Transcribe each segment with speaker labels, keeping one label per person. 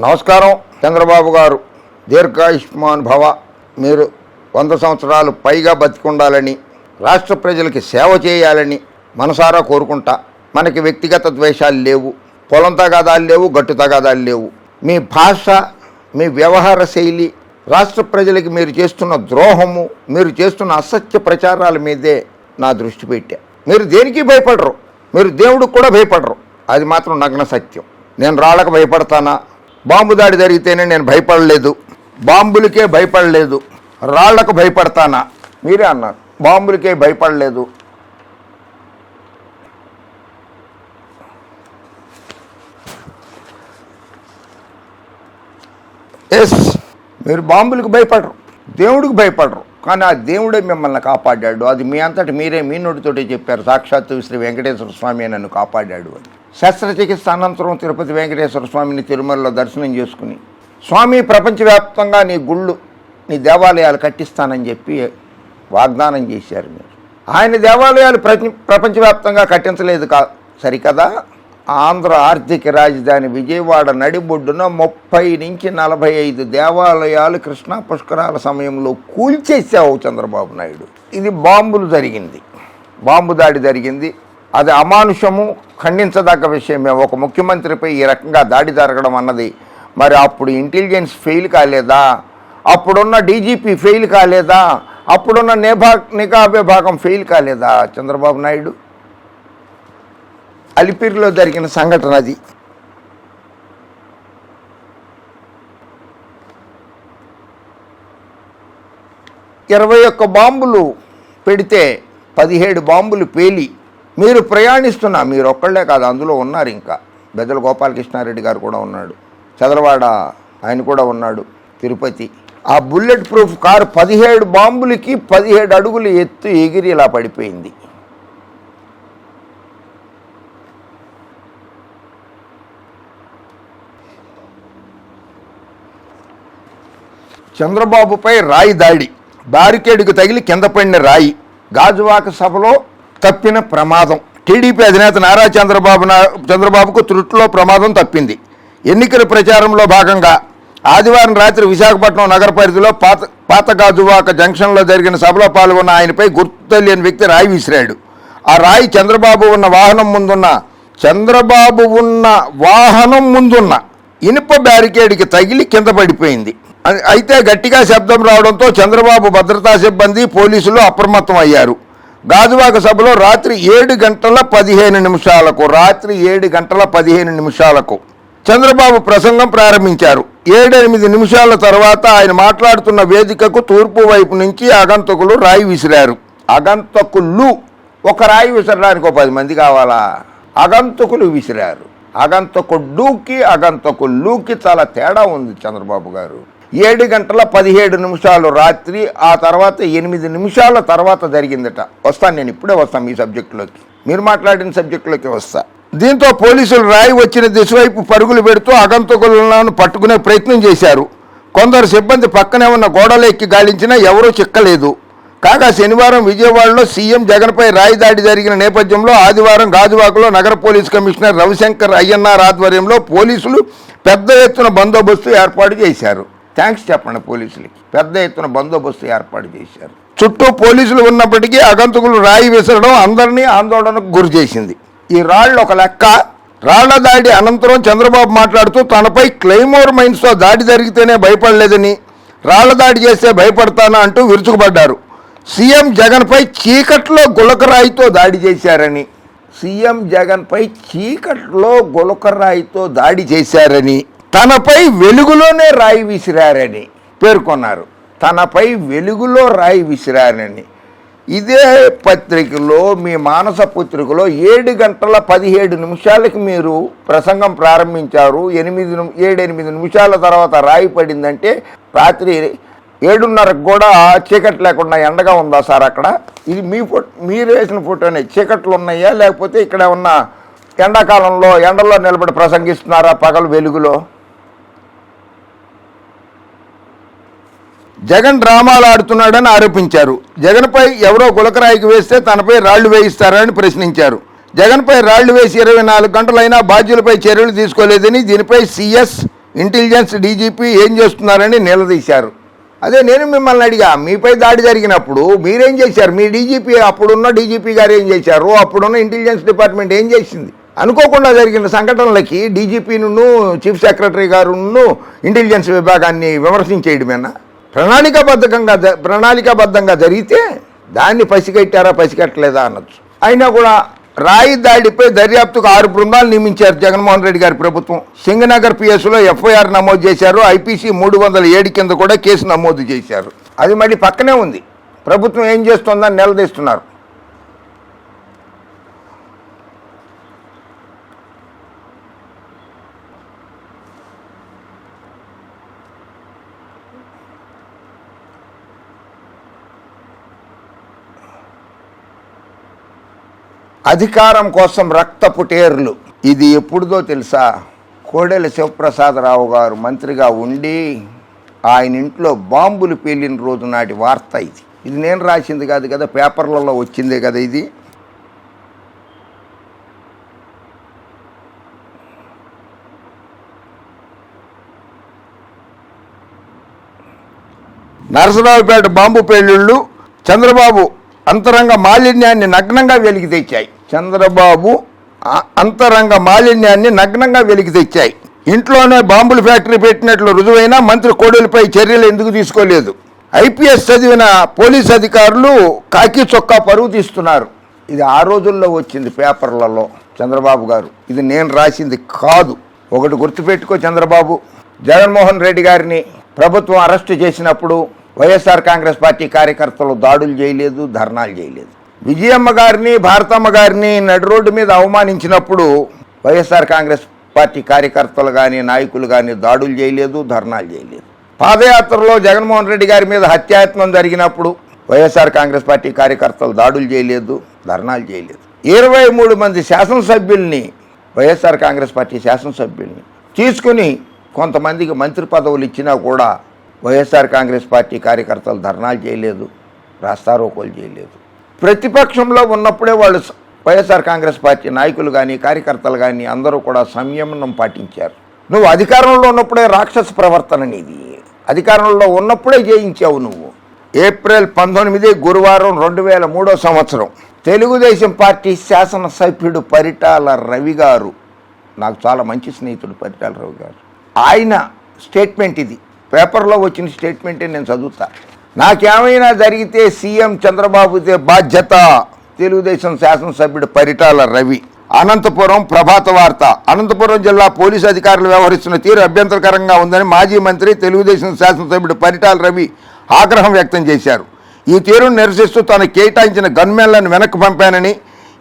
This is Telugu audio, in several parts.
Speaker 1: నమస్కారం చంద్రబాబు గారు. దీర్ఘాయుష్మాన్ భవ. మీరు వంద సంవత్సరాలు పైగా బతికుండాలని రాష్ట్ర ప్రజలకి సేవ చేయాలని మనసారా కోరుకుంటా. మనకి వ్యక్తిగత ద్వేషాలు లేవు పొలం తగాదాలు లేవు గట్టు తగాదాలు లేవు. మీ భాష మీ వ్యవహార శైలి రాష్ట్ర ప్రజలకి మీరు చేస్తున్న ద్రోహము మీరు చేస్తున్న అసత్య ప్రచారాల మీదే నా దృష్టి పెట్టా. మీరు దేనికి భయపడరు? మీరు దేవుడికి కూడా భయపడరు. అది మాత్రం నగ్న సత్యం. నేను రాళ్ళకు భయపడతానా? బాంబు దాడి జరిగితేనే నేను భయపడలేదు. బాంబులకే భయపడలేదు. రాళ్ళకు భయపడతానా? మీరే అన్నారు. బాంబులకే భయపడలేదు. ఎస్ మీరు బాంబులకు భయపడరు. దేవుడికి భయపడరు. కానీ ఆ దేవుడే మిమ్మల్ని కాపాడాడు. అది మీ అంతటి మీరే మీ నోటితోటే చెప్పారు. సాక్షాత్తు శ్రీ వెంకటేశ్వర స్వామి నన్ను కాపాడాడు అని. శస్త్రచికిత్స అనంతరం తిరుపతి వెంకటేశ్వర స్వామిని తిరుమలలో దర్శనం చేసుకుని స్వామి ప్రపంచవ్యాప్తంగా నీ గుళ్ళు నీ దేవాలయాలు కట్టిస్తానని చెప్పి వాగ్దానం చేశారు మీరు. ఆయన దేవాలయాలు ప్రపంచవ్యాప్తంగా కట్టించలేదు కా సరికదా? ఆంధ్ర ఆర్థిక రాజధాని విజయవాడ నడిబొడ్డున ముప్పై నుంచి నలభై ఐదు దేవాలయాలు కృష్ణా పుష్కరాల సమయంలో కూల్చేసావు చంద్రబాబు నాయుడు. ఇది బాంబులు జరిగింది. బాంబు దాడి జరిగింది. అది అమానుషము ఖండించదగ్గ విషయమే. ఒక ముఖ్యమంత్రిపై ఈ రకంగా దాడి జరగడం అన్నది. మరి అప్పుడు ఇంటెలిజెన్స్ ఫెయిల్ కాలేదా? అప్పుడున్న డీజీపీ ఫెయిల్ కాలేదా? అప్పుడున్న నేభా నిఘా విభాగం ఫెయిల్ కాలేదా చంద్రబాబు నాయుడు? అలిపిరిలో జరిగిన సంఘటన అది. ఇరవై ఒక్క బాంబులు పెడితే పదిహేడు బాంబులు పేలి మీరు ప్రయాణిస్తున్నా మీరు ఒక్కళ్ళే కాదు అందులో ఉన్నారు ఇంకా. బెదల గోపాలకృష్ణారెడ్డి గారు కూడా ఉన్నాడు. చదలవాడ ఆయన కూడా ఉన్నాడు తిరుపతి. ఆ బుల్లెట్ ప్రూఫ్ కారు పదిహేడు బాంబులకి పదిహేడు అడుగులు ఎత్తు ఎగిరి ఇలా పడిపోయింది. చంద్రబాబుపై రాయి దాడి. బారికేడుకు తగిలి కింద పడిన రాయి. గాజువాక సభలో తప్పిన ప్రమాదం. టీడీపీ అధినేత నారా చంద్రబాబు చంద్రబాబుకు త్రుట్లో ప్రమాదం తప్పింది. ఎన్నికల ప్రచారంలో భాగంగా ఆదివారం రాత్రి విశాఖపట్నం నగర పరిధిలో పాత పాత గాజువాక జంక్షన్లో జరిగిన సభలో పాల్గొన్న ఆయనపై గుర్తు తెలియని వ్యక్తి రాయి విసిరాడు. ఆ రాయి చంద్రబాబు ఉన్న వాహనం ముందున్న చంద్రబాబు ఉన్న వాహనం ముందున్న ఇనుప బ్యారికేడ్కి తగిలి కింద పడిపోయింది. అయితే గట్టిగా శబ్దం రావడంతో చంద్రబాబు భద్రతా సిబ్బంది పోలీసులు అప్రమత్తం అయ్యారు. గాజువాక సభలో రాత్రి ఏడు గంటల పదిహేను నిమిషాలకు రాత్రి ఏడు గంటల పదిహేను నిమిషాలకు చంద్రబాబు ప్రసంగం ప్రారంభించారు. ఏడెనిమిది నిమిషాల తర్వాత ఆయన మాట్లాడుతున్న వేదికకు తూర్పు వైపు నుంచి అగంతకులు రాయి విసిరారు. అగంతకులు ఒక రాయి విసరడానికి ఒక పది మంది కావాలా? అగంతకులు విసిరారు. అగంతకుడుకి అగంతకులుకి చాలా తేడా ఉంది చంద్రబాబు గారు. ఏడు గంటల పదిహేడు నిమిషాలు రాత్రి ఆ తర్వాత ఎనిమిది నిమిషాల తర్వాత జరిగిందట. వస్తాను నేను ఇప్పుడే వస్తాను మీ సబ్జెక్టులోకి. మీరు మాట్లాడిన సబ్జెక్టులోకి వస్తా. దీంతో పోలీసులు రాయి వచ్చిన దిశవైపు పరుగులు పెడుతూ అగంతకులను పట్టుకునే ప్రయత్నం చేశారు. కొందరు సిబ్బంది పక్కనే ఉన్న గోడలు ఎక్కి గాలించినా ఎవరూ చిక్కలేదు. కాగా శనివారం విజయవాడలో సీఎం జగన్పై రాయి దాడి జరిగిన నేపథ్యంలో ఆదివారం గాజువాకలో నగర పోలీస్ కమిషనర్ రవిశంకర్ అయ్యన్నార్ ఆధ్వర్యంలో పోలీసులు పెద్ద ఎత్తున బందోబస్తు ఏర్పాటు చేశారు. థ్యాంక్స్ చెప్పండి పోలీసులకి. పెద్ద ఎత్తున బందోబస్తు ఏర్పాటు చేశారు. చుట్టూ పోలీసులు ఉన్నప్పటికీ అగంతకులు రాయి విసరడం అందరినీ ఆందోళనకు గురి చేసింది. ఈ రాళ్ళు ఒక లెక్క. రాళ్ళ దాడి అనంతరం చంద్రబాబు మాట్లాడుతూ తనపై క్లైమోర్ మైన్స్తో దాడి జరిగితేనే భయపడలేదని రాళ్ళ దాడి చేస్తే భయపడతానా అంటూ విరుచుకుపడ్డారు. సీఎం జగన్పై చీకట్లో గులకరాయితో దాడి చేశారని. సీఎం జగన్పై చీకట్లో గులకరాయితో దాడి చేశారని. తనపై వెలుగులోనే రాయి విసిరారని పేర్కొన్నారు. తనపై వెలుగులో రాయి విసిరారని. ఇదే పత్రికలో మీ మానస పత్రికలో ఏడు గంటల పదిహేడు నిమిషాలకి మీరు ప్రసంగం ప్రారంభించారు. ఎనిమిది ఏడెనిమిది ఏడు ఎనిమిది నిమిషాల తర్వాత రాయి పడిందంటే రాత్రి ఏడున్నరకు కూడా చీకటి లేకుండా ఎండగా ఉందా సార్ అక్కడ? ఇది మీ ఫోటో మీరు వేసిన ఫోటోనే. చీకట్లు ఉన్నాయా? లేకపోతే ఇక్కడ ఉన్న ఎండాకాలంలో ఎండలో నిలబడి ప్రసంగిస్తున్నారా పగలు వెలుగులో? జగన్ డ్రామాలు ఆడుతున్నాడని ఆరోపించారు. జగన్పై ఎవరో గులకరాయికి వేస్తే తనపై రాళ్ళు వేయిస్తారని ప్రశ్నించారు. జగన్పై రాళ్ళు వేసి ఇరవై నాలుగు గంటలైనా బాధ్యులపై చర్యలు తీసుకోలేదని దీనిపై సీఎస్ ఇంటెలిజెన్స్ డీజీపీ ఏం చేస్తున్నారని నిలదీశారు. అదే నేను మిమ్మల్ని అడిగా మీపై దాడి జరిగినప్పుడు మీరేం చేశారు? మీ డీజీపీ అప్పుడున్న డీజీపీ గారు ఏం చేశారు? అప్పుడున్న ఇంటెలిజెన్స్ డిపార్ట్మెంట్ ఏం చేసింది? అనుకోకుండా జరిగిన సంఘటనలకి డీజీపీను చీఫ్ సెక్రటరీ గారును ఇంటెలిజెన్స్ విభాగాన్ని విమర్శించేయడమేనా? ప్రణాళికాబద్ధంగా ప్రణాళికాబద్ధంగా జరిగితే దాన్ని పసిగట్టారా పసిగట్టలేదా అనొచ్చు. అయినా కూడా రాయి దాడిపై దర్యాప్తుకు ఆరు బృందాలు నియమించారు జగన్మోహన్ రెడ్డి గారి ప్రభుత్వం. సింగనగర్ పిఎస్లో ఎఫ్ఐఆర్ నమోదు చేశారు. ఐపీసీ మూడు వందల ఏడు కింద కూడా కేసు నమోదు చేశారు. అది మళ్ళీ పక్కనే ఉంది. ప్రభుత్వం ఏం చేస్తోందని నిలదీస్తున్నారు. అధికారం కోసం రక్తపుటేర్లు ఇది ఎప్పుడుదో తెలుసా? కోడెల శివప్రసాదరావు గారు మంత్రిగా ఉండి ఆయన ఇంట్లో బాంబులు పేలిన రోజు నాటి వార్త ఇది. ఇది నేను రాసింది కాదు కదా పేపర్లలో వచ్చిందే కదా ఇది. నరసరావుపేట బాంబు పేలుళ్ళు చంద్రబాబు అంతరంగ మాలిన్యాన్ని నగ్నంగా వెలికి తెచ్చాయి. చంద్రబాబు అంతరంగ మాలిన్యాన్ని నగ్నంగా వెలికి తెచ్చాయి. ఇంట్లోనే బాంబుల ఫ్యాక్టరీ పెట్టినట్లు రుజువైనా మంత్రి కోడలిపై చర్యలు ఎందుకు తీసుకోలేదు? ఐపీఎస్ చదివిన పోలీస్ అధికారులు కాకి చొక్కా పరువు తీస్తున్నారు. ఇది ఆ రోజుల్లో వచ్చింది పేపర్లలో చంద్రబాబు గారు. ఇది నేను రాసింది కాదు. ఒకటి గుర్తుపెట్టుకో చంద్రబాబు. జగన్మోహన్ రెడ్డి గారిని ప్రభుత్వం అరెస్టు చేసినప్పుడు వైఎస్ఆర్ కాంగ్రెస్ పార్టీ కార్యకర్తలు దాడులు చేయలేదు ధర్నాలు చేయలేదు. విజయమ్మ గారిని భారతమ్మ గారిని నడి రోడ్డు మీద అవమానించినప్పుడు వైఎస్ఆర్ కాంగ్రెస్ పార్టీ కార్యకర్తలు కానీ నాయకులు కానీ దాడులు చేయలేదు ధర్నాలు చేయలేదు. పాదయాత్రలో జగన్మోహన్ రెడ్డి గారి మీద హత్యాయత్నం జరిగినప్పుడు వైఎస్ఆర్ కాంగ్రెస్ పార్టీ కార్యకర్తలు దాడులు చేయలేదు ధర్నాలు చేయలేదు. ఇరవై మూడు మంది శాసనసభ్యుల్ని వైఎస్ఆర్ కాంగ్రెస్ పార్టీ శాసనసభ్యుల్ని తీసుకుని కొంతమందికి మంత్రి పదవులు ఇచ్చినా కూడా వైఎస్ఆర్ కాంగ్రెస్ పార్టీ కార్యకర్తలు ధర్నాలు చేయలేదు రాస్తారోకోలు చేయలేదు. ప్రతిపక్షంలో ఉన్నప్పుడే వాళ్ళు వైఎస్ఆర్ కాంగ్రెస్ పార్టీ నాయకులు కానీ కార్యకర్తలు కానీ అందరూ కూడా సంయమనం పాటించారు. నువ్వు అధికారంలో ఉన్నప్పుడే రాక్షస ప్రవర్తన నీది. అధికారంలో ఉన్నప్పుడే జయించావు నువ్వు. ఏప్రిల్ పంతొమ్మిది గురువారం రెండు వేల మూడో సంవత్సరం. తెలుగుదేశం పార్టీ శాసనసభ్యుడు పరిటాల రవి గారు నాకు చాలా మంచి స్నేహితుడు పరిటాల రవి గారు. ఆయన స్టేట్మెంట్ ఇది. పేపర్లో వచ్చిన స్టేట్మెంటే నేను చదువుతాను నాకేమైనా జరిగితే సీఎం చంద్రబాబుదే బాధ్యత. తెలుగుదేశం శాసనసభ్యుడు పరిటాల రవి. అనంతపురం ప్రభాత వార్త. అనంతపురం జిల్లా పోలీసు అధికారులు వ్యవహరిస్తున్న తీరు అభ్యంతరకరంగా ఉందని మాజీ మంత్రి తెలుగుదేశం శాసనసభ్యుడు పరిటాల రవి ఆగ్రహం వ్యక్తం చేశారు. ఈ తీరును నిరసిస్తూ తాను కేటాయించిన గన్మెన్లను వెనక్కి పంపానని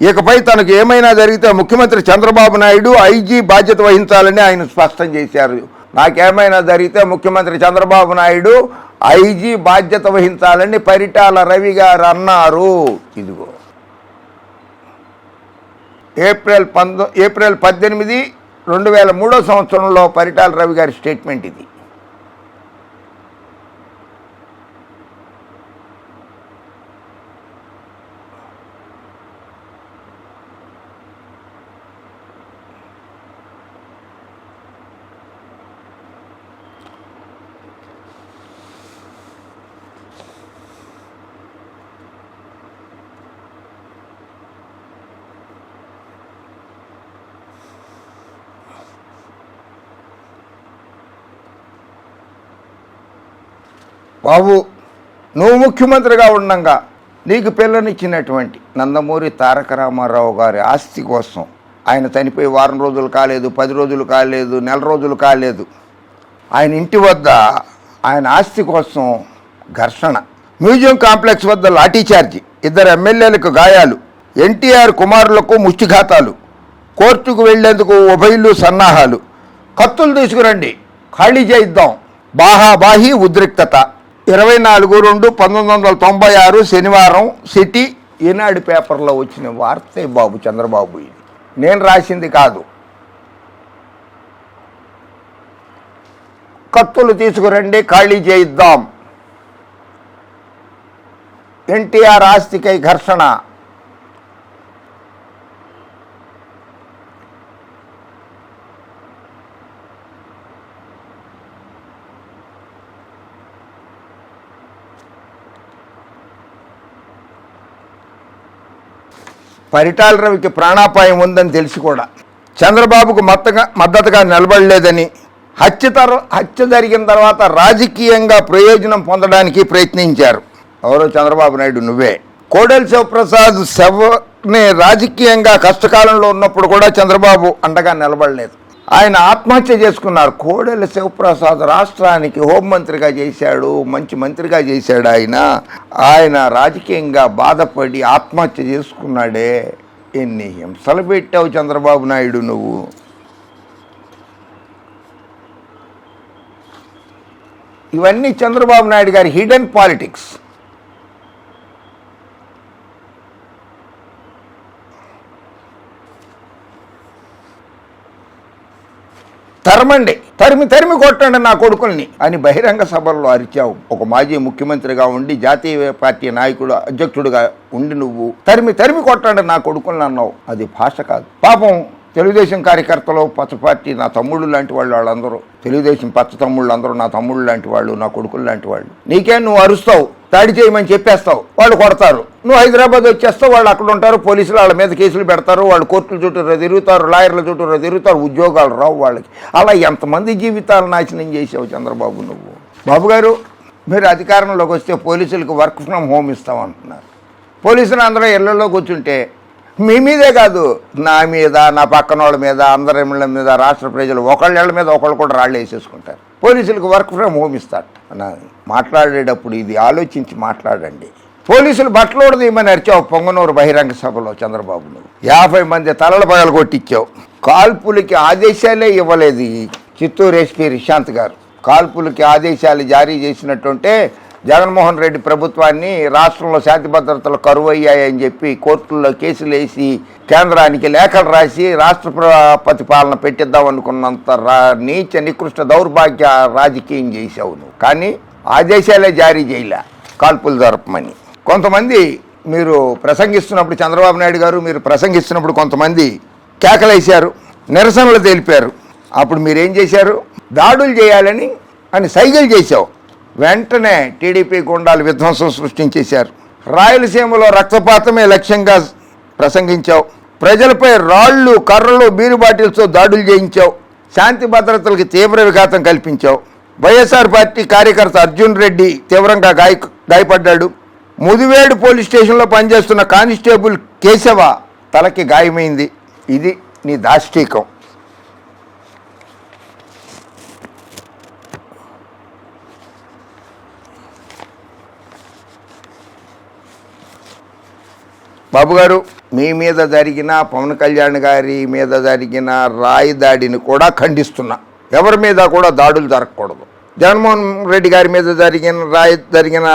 Speaker 1: ఇకపై తనకు ఏమైనా జరిగితే ముఖ్యమంత్రి చంద్రబాబు నాయుడు ఐజీ బాధ్యత వహించాలని ఆయన స్పష్టం చేశారు. నాకేమైనా జరిగితే ముఖ్యమంత్రి చంద్రబాబు నాయుడు ఐజీ బాధ్యత వహించాలని పరిటాల రవి గారు అన్నారు. ఇదిగో. ఏప్రిల్ పంతొ ఏప్రిల్ పద్దెనిమిది రెండు వేల మూడో సంవత్సరంలో పరిటాల రవి గారి స్టేట్మెంట్ ఇది. బాబు నువ్వు ముఖ్యమంత్రిగా ఉండంగా. నీకు పిల్లనిచ్చినటువంటి నందమూరి తారక రామారావు గారి ఆస్తి కోసం ఆయన చనిపోయి వారం రోజులు కాలేదు పది రోజులు కాలేదు నెల రోజులు కాలేదు. ఆయన ఇంటి వద్ద ఆయన ఆస్తి కోసం ఘర్షణ. మ్యూజియం కాంప్లెక్స్ వద్ద లాఠీచార్జి ఇద్దరు ఎమ్మెల్యేలకు గాయాలు. ఎన్టీఆర్ కుమారులకు ముష్టిఘాతాలు. కోర్టుకు వెళ్ళేందుకు ఉభయులు సన్నాహాలు. కత్తులు తీసుకురండి. ఖాళీ చేయిద్దాం. బాహాబాహి ఉద్రిక్తత. ఇరవై నాలుగు రెండు పంతొమ్మిది వందల తొంభై ఆరు శనివారం సిటీ ఈనాడు పేపర్లో వచ్చిన వార్తే బాబు చంద్రబాబు ఇది. నేను రాసింది కాదు. కత్తులు తీసుకురండి ఖాళీ చేయిద్దాం. ఎన్టీఆర్ ఆస్తికై ఘర్షణ. పరిటాల రవికి ప్రాణాపాయం ఉందని తెలిసి కూడా చంద్రబాబుకు మద్దతుగా మద్దతుగా నిలబడలేదని హత్య తర్ హత్య జరిగిన తర్వాత రాజకీయంగా ప్రయోజనం పొందడానికి ప్రయత్నించారు. ఎవరో చంద్రబాబు నాయుడు నువ్వే. కోడెల శివప్రసాద్ శవని రాజకీయంగా కష్టకాలంలో ఉన్నప్పుడు కూడా చంద్రబాబు అండగా నిలబడలేదు. ఆయన ఆత్మహత్య చేసుకున్నారు. కోడెల శివప్రసాద్ రాష్ట్రానికి హోంమంత్రిగా చేశాడు మంచి మంత్రిగా చేశాడు ఆయన. ఆయన రాజకీయంగా బాధపడి ఆత్మహత్య చేసుకున్నాడే. ఎన్ని హింసలు పెట్టావు చంద్రబాబు నాయుడు నువ్వు? ఇవన్నీ చంద్రబాబు నాయుడు గారి హిడెన్ పాలిటిక్స్. తరమండి తరిమి తరిమి కొట్టండి నా కొడుకుల్ని అని బహిరంగ సభల్లో అరిచావు. ఒక మాజీ ముఖ్యమంత్రిగా ఉండి జాతీయ పార్టీ నాయకుడు అధ్యక్షుడిగా ఉండి నువ్వు తరిమి తరిమి కొట్టండి నా కొడుకుల్ని అన్నావు. అది భాష కాదు. పాపం తెలుగుదేశం కార్యకర్తలు పచ్చ పార్టీ నా తమ్ముళ్ళు లాంటి వాళ్ళు వాళ్ళందరూ తెలుగుదేశం పచ్చ తమ్ముళ్ళు అందరూ నా తమ్ముళ్ళు లాంటి వాళ్ళు నా కొడుకులు లాంటి వాళ్ళు. నీకే నువ్వు అరుస్తావు దాడి చేయమని చెప్పేస్తావు వాళ్ళు కొడతారు. నువ్వు హైదరాబాద్ వచ్చేస్తే వాళ్ళు అక్కడ ఉంటారు పోలీసులు వాళ్ళ మీద కేసులు పెడతారు వాళ్ళు కోర్టుల చుట్టూ తిరుగుతారు లాయర్ల చుట్టూ తిరుగుతారు ఉద్యోగాలు రావు వాళ్ళకి. అలా ఎంతమంది జీవితాలు నాశనం చేసావు చంద్రబాబు నువ్వు? బాబు గారు మీరు అధికారంలోకి వస్తే పోలీసులకు వర్క్ ఫ్రమ్ హోమ్ ఇస్తామంటున్నారు. పోలీసులు అందరూ ఇళ్ళలో కూర్చుంటే మీ మీదే కాదు నా మీద నా పక్కన వాళ్ళ మీద అందరి ఇళ్ళ మీద రాష్ట్ర ప్రజలు ఒకళ్ళ మీద ఒకళ్ళు కూడా రాళ్ళు వేసేసుకుంటారు. పోలీసులకు వర్క్ ఫ్రమ్ హోమ్ ఇస్తారు నా మాట్లాడేటప్పుడు ఇది ఆలోచించి మాట్లాడండి. పోలీసులు బట్టలోడు తీయమని అరిచావు పొంగనూరు బహిరంగ సభలో చంద్రబాబు నువ్వు. యాభై మంది తలల పగలు కొట్టించావు. కాల్పులకి ఆదేశాలే ఇవ్వలేదు చిత్తూరు ఎస్పీ రిశాంత్ గారు. కాల్పులకి ఆదేశాలు జారీ చేసినట్టుంటే జగన్మోహన్ రెడ్డి ప్రభుత్వాన్ని రాష్ట్రంలో శాంతి భద్రతలు కరువు అయ్యాయని చెప్పి కోర్టుల్లో కేసులు వేసి కేంద్రానికి లేఖలు రాసి రాష్ట్ర ప్రతిపాలన పెట్టిద్దాం అనుకున్నంత రా నీచ నికృష్ట దౌర్భాగ్య రాజకీయం చేసావు నువ్వు. కానీ ఆదేశాలే జారీ చేయలే కాల్పులు జరపమని కొంతమంది మీరు ప్రసంగిస్తున్నప్పుడు చంద్రబాబు నాయుడు గారు మీరు ప్రసంగిస్తున్నప్పుడు కొంతమంది కేకలేశారు నిరసనలు తెలిపారు. అప్పుడు మీరేం చేశారు? దాడులు చేయాలని అని సైగలు చేశావు. వెంటనే టీడీపీ గుండాలు విధ్వంసం సృష్టించేశారు. రాయలసీమలో రక్తపాతమే లక్ష్యంగా ప్రసంగించావు. ప్రజలపై రాళ్ళు కర్రలు బీరు బాటిల్స్తో దాడులు చేయించావు. శాంతి భద్రతలకు తీవ్ర విఘాతం కల్పించావు. వైఎస్ఆర్ పార్టీ కార్యకర్త అర్జున్ రెడ్డి తీవ్రంగా గాయ గాయపడ్డాడు. ముదివేడు పోలీస్ స్టేషన్లో పనిచేస్తున్న కానిస్టేబుల్ కేశవ తలకి గాయమైంది. ఇది నీ దాష్టీకం. బాబు గారు మీ మీద జరిగిన పవన్ కళ్యాణ్ గారి మీద జరిగిన రాయి దాడిని కూడా ఖండిస్తున్నా. ఎవరి మీద కూడా దాడులు జరగకూడదు. జగన్మోహన్ రెడ్డి గారి మీద జరిగిన రాయి జరిగిన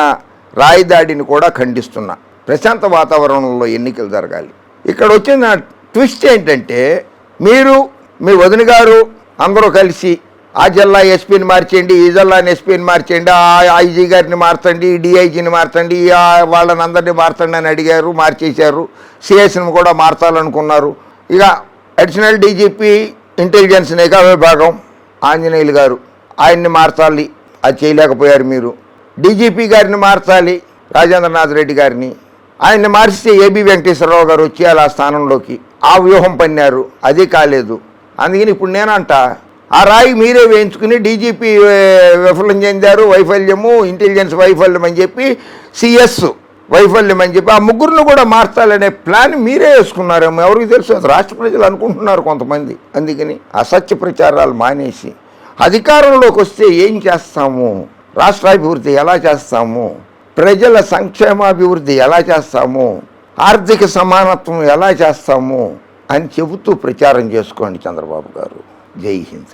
Speaker 1: రాయి దాడిని కూడా ఖండిస్తున్నా. ప్రశాంత వాతావరణంలో ఎన్నికలు జరగాలి. ఇక్కడ వచ్చిన ట్విస్ట్ ఏంటంటే మీరు మీ వదిన గారు అందరూ కలిసి ఆ జిల్లా ఎస్పీని మార్చేయండి ఈ జిల్లాని ఎస్పీని మార్చేయండి ఆ ఐజీ గారిని మార్చండి డిఐజీని మార్చండి ఆ వాళ్ళని అందరినీ మార్చండి అని అడిగారు మార్చేశారు. సిఎస్ని కూడా మార్చాలనుకున్నారు. ఇక అడిషనల్ డీజీపీ ఇంటెలిజెన్స్ నిఘా విభాగం ఆంజనేయులు గారు ఆయన్ని మార్చాలి అది చేయలేకపోయారు మీరు. డీజీపీ గారిని మార్చాలి రాజేంద్రనాథ్ రెడ్డి గారిని. ఆయన్ని మార్చితే ఏబి వెంకటేశ్వరరావు గారు వచ్చి ఆ స్థానంలోకి ఆ వ్యూహం పన్నారు. అది కాలేదు. అందుకని ఇప్పుడు నేనంట ఆ రాయి మీరే వేయించుకుని డీజీపీ విఫలం చెందారు వైఫల్యము ఇంటెలిజెన్స్ వైఫల్యం అని చెప్పి సిఎస్ వైఫల్యం అని చెప్పి ఆ ముగ్గురిని కూడా మార్చాలనే ప్లాన్ మీరే వేసుకున్నారేమో. ఎవరికి తెలుసు? రాష్ట్ర ప్రజలు అనుకుంటున్నారు కొంతమంది. అందుకని అసత్య ప్రచారాలు మానేసి అధికారంలోకి వస్తే ఏం చేస్తాము? రాష్ట్రాభివృద్ధి ఎలా చేస్తాము? ప్రజల సంక్షేమాభివృద్ధి ఎలా చేస్తాము? ఆర్థిక సమానత్వం ఎలా చేస్తాము? అని చెబుతూ ప్రచారం చేసుకోండి చంద్రబాబు గారు. జై హింద్.